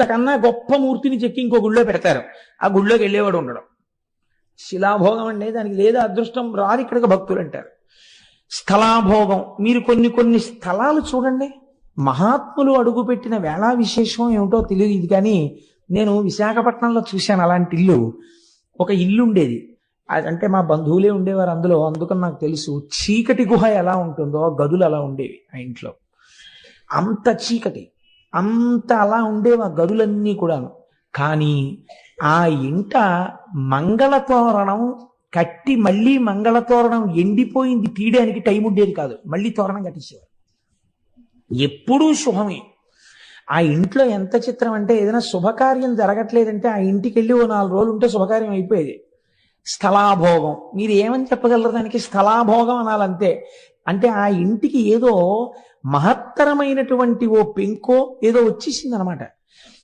అంతకన్నా గొప్ప మూర్తిని చెక్కి ఇంకో గుళ్ళో పెడతారు. ఆ గుళ్ళోకి వెళ్ళేవాడు ఉండడం. శిలాభోగం అంటే దానికి లేదా అదృష్టం రాదు ఇక్కడికి భక్తులు అంటారు. స్థలాభోగం మీరు కొన్ని కొన్ని స్థలాలు చూడండి. మహాత్ములు అడుగుపెట్టిన వేళా విశేషం ఏమిటో తెలియదు ఇది కానీ నేను విశాఖపట్నంలో చూశాను అలాంటి ఇల్లు. ఒక ఇల్లు ఉండేది. అది అంటే మా బంధువులే ఉండేవారు అందులో అందుకని నాకు తెలుసు. చీకటి గుహ ఎలా ఉంటుందో గదులు అలా ఉండేవి ఆ ఇంట్లో. అంత చీకటి. అంత అలా ఉండేవి ఆ గదులన్నీ కూడాను. కానీ ఆ ఇంట మంగళతోరణం కట్టి మళ్ళీ మంగళతోరణం ఎండిపోయింది తీయడానికి టైం ఉండేది కాదు. మళ్ళీ తోరణం కట్టించేవారు ఎప్పుడూ శుభమే. ఆ ఇంట్లో ఎంత చిత్రం అంటే ఏదైనా శుభకార్యం జరగట్లేదంటే ఆ ఇంటికి వెళ్ళి ఓ నాలుగు రోజులు ఉంటే శుభకార్యం అయిపోయేది. స్థలాభోగం. మీరు ఏమని చెప్పగలరు దానికి? స్థలాభోగం అనాలంతే. అంటే ఆ ఇంటికి ఏదో మహత్తరమైనటువంటి ఓ పెంకో ఏదో వచ్చేసింది అనమాట